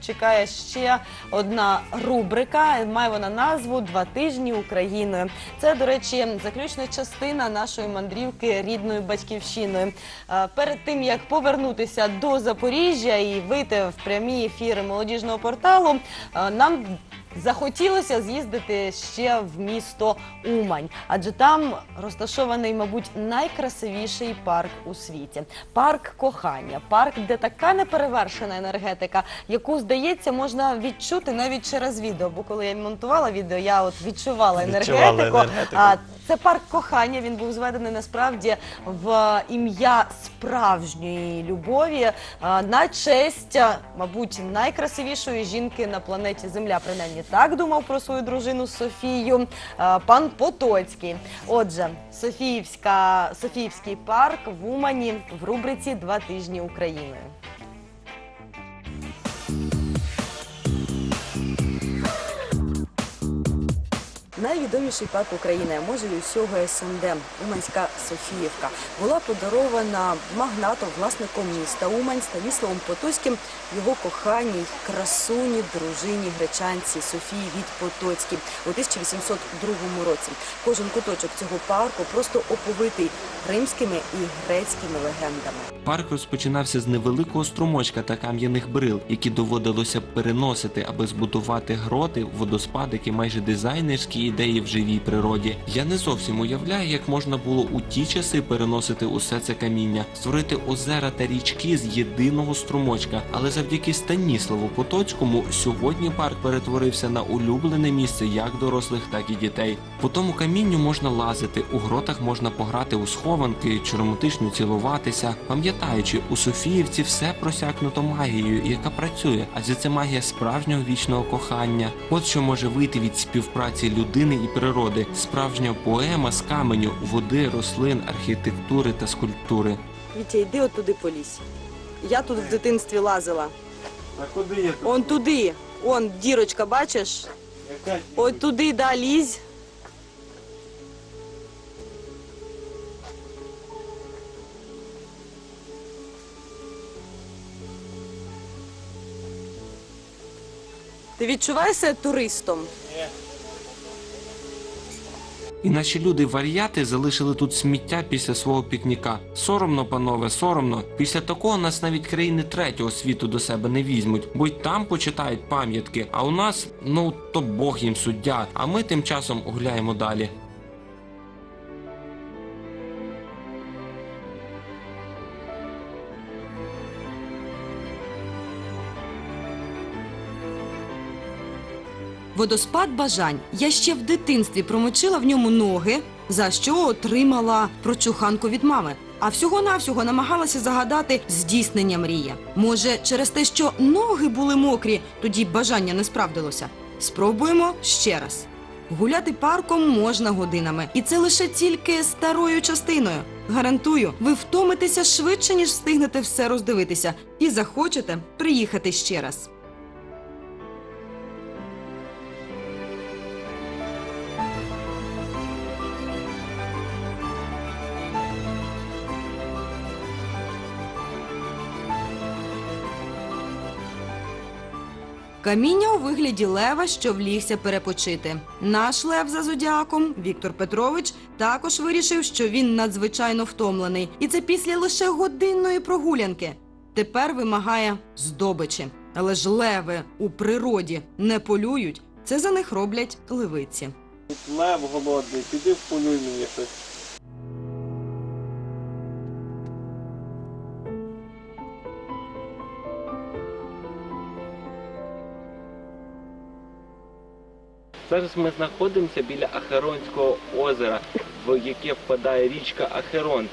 чекає ще одна рубрика. Має вона назву Два тижні Україною. Це, до речі, заключна частина нашої мандрівки рідною батьківщиною. Е, Перед тим як повернутися до Запоріжжя і вийти в прямі ефіри молодіжного порталу, е, нам Захотілося з'їздити ще в місто Умань, адже там розташований, мабуть, найкрасивіший парк у світі. Парк кохання, парк, де така неперевершена енергетика, яку здається можна відчути навіть через відео. Бо коли я монтувала відео, я от відчувала енергетику. А, це парк кохання. Він був зведений насправді в ім'я справжньої любові на честь, мабуть, найкрасивішої жінки на планеті Земля. Принаймні так думав про свою дружину Софію а, пан Потоцький. Отже, Софіївська Софіївський парк в Умані в рубриці Два тижні Україною. Найвідоміший парк України, може й усього СНД, Уманська Софіївка, була подарована магнатом, власником міста Умань Станіславом Потоцьким його коханій, красуні, дружині гречанці Софії від Потоцькій у 1802 році. Кожен куточок цього парку просто оповитий римськими і грецькими легендами. Парк розпочинався з невеликого струмочка та кам'яних брил, які доводилося переносити, аби збудувати гроти, водоспадики, майже дизайнерські ідеї в живій природі. Я не зовсім уявляю, як можна було у ті часи переносити усе це каміння, створити озера та річки з єдиного струмочка. Але завдяки Станіславу Потоцькому сьогодні парк перетворився на улюблене місце як дорослих, так і дітей. По тому камінню можна лазити, у гротах можна пограти у схованки, чароматично цілуватися, пам'ятаючи, у Софіївці все просякнуто магією, яка працює, адже це магія справжнього вічного кохання. От що може вийти від співпраці людини і природи, справжня поема з каменю, води, рослин, архітектури та скульптури. Вітя, йди от туди по лісі. Я тут в дитинстві лазила. А куди я? Он туди. Он дірочка, бачиш? От туди да, лізь. Ти відчуваєш себе туристом? І наші люди вар'яти залишили тут сміття після свого пікніка. Соромно, панове, соромно. Після такого нас навіть країни третього світу до себе не візьмуть, бо й там почитають пам'ятки. А у нас, ну то Бог їм суддя. А ми тим часом гуляємо далі. Водоспад бажань. Я ще в дитинстві промочила в ньому ноги, за що отримала прочуханку від мами. А всього-навсього намагалася загадати здійснення мрії. Може, через те, що ноги були мокрі, тоді бажання не справдилося. Спробуємо ще раз. Гуляти парком можна годинами, і це лише тільки старою частиною. Гарантую, ви втомитеся швидше, ніж встигнете все роздивитися, і захочете приїхати ще раз. Каміння у вигляді лева, що влігся перепочити. Наш лев за зодіаком Віктор Петрович також вирішив, що він надзвичайно втомлений, і це після лише годинної прогулянки. Тепер вимагає здобичі. Але ж леви у природі не полюють. Це за них роблять левиці. Лев голодний, піди вполюй мені щось. Зараз ми знаходимося біля Ахеронського озера, в яке впадає річка Ахеронт.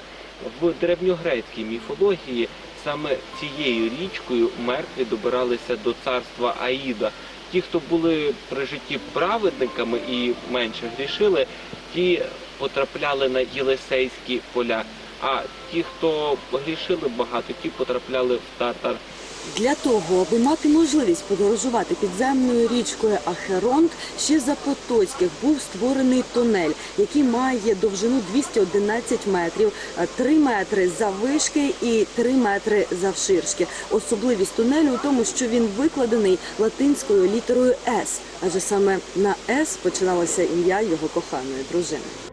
В древньогрецькій міфології саме цією річкою мертві добиралися до царства Аїда. Ті, хто були при житті праведниками і менше грішили, ті потрапляли на Єлисейські поля. А ті, хто грішили багато, ті потрапляли в татар Для того, аби мати можливість подорожувати підземною річкою Ахеронт, ще за Потоцьких був створений тунель, який має довжину 211 метрів, 3 метри заввишки і 3 метри завширшки. Особливість тунелю у тому, що він викладений латинською літерою С, адже саме на С починалося ім'я його коханої дружини.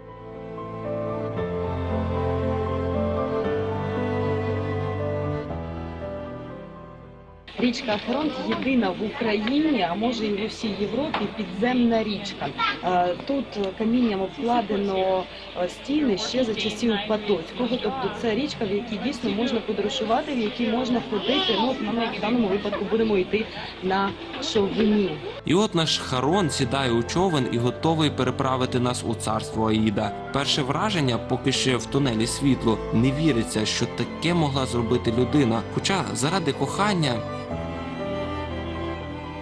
Річка Ахеронт єдина в Україні, а може і в усій Європі підземна річка. Е, Тут камінням обкладено е, стіни ще за часів Потоцького. Тобто це річка, в якій дійсно можна подорожувати, в якій можна ходити. Ну, ми в даному випадку будемо йти на човні. І от наш Харон сідає у човен і готовий переправити нас у царство Аїда. Перше враження, поки ще в тунелі світло, не віриться, що таке могла зробити людина. Хоча заради кохання.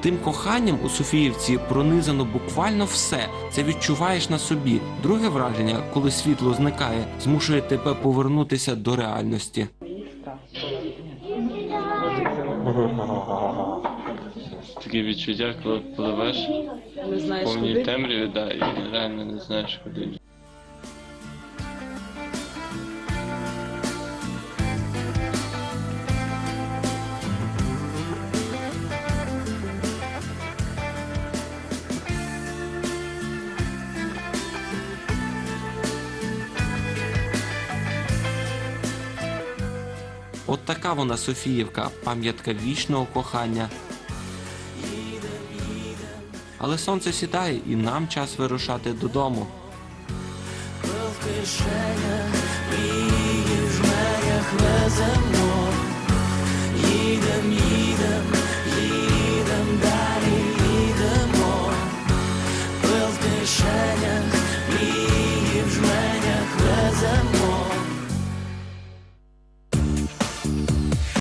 Тим коханням у Софіївці пронизано буквально все. Це відчуваєш на собі. Друге враження, коли світло зникає, змушує тебе повернутися до реальності. Таке відчуття, коли пливеш повній темряві, да, і реально не знаєш куди. От така вона Софіївка, пам'ятка вічного кохання. Але сонце сідає і нам час вирушати додому. В кишенях.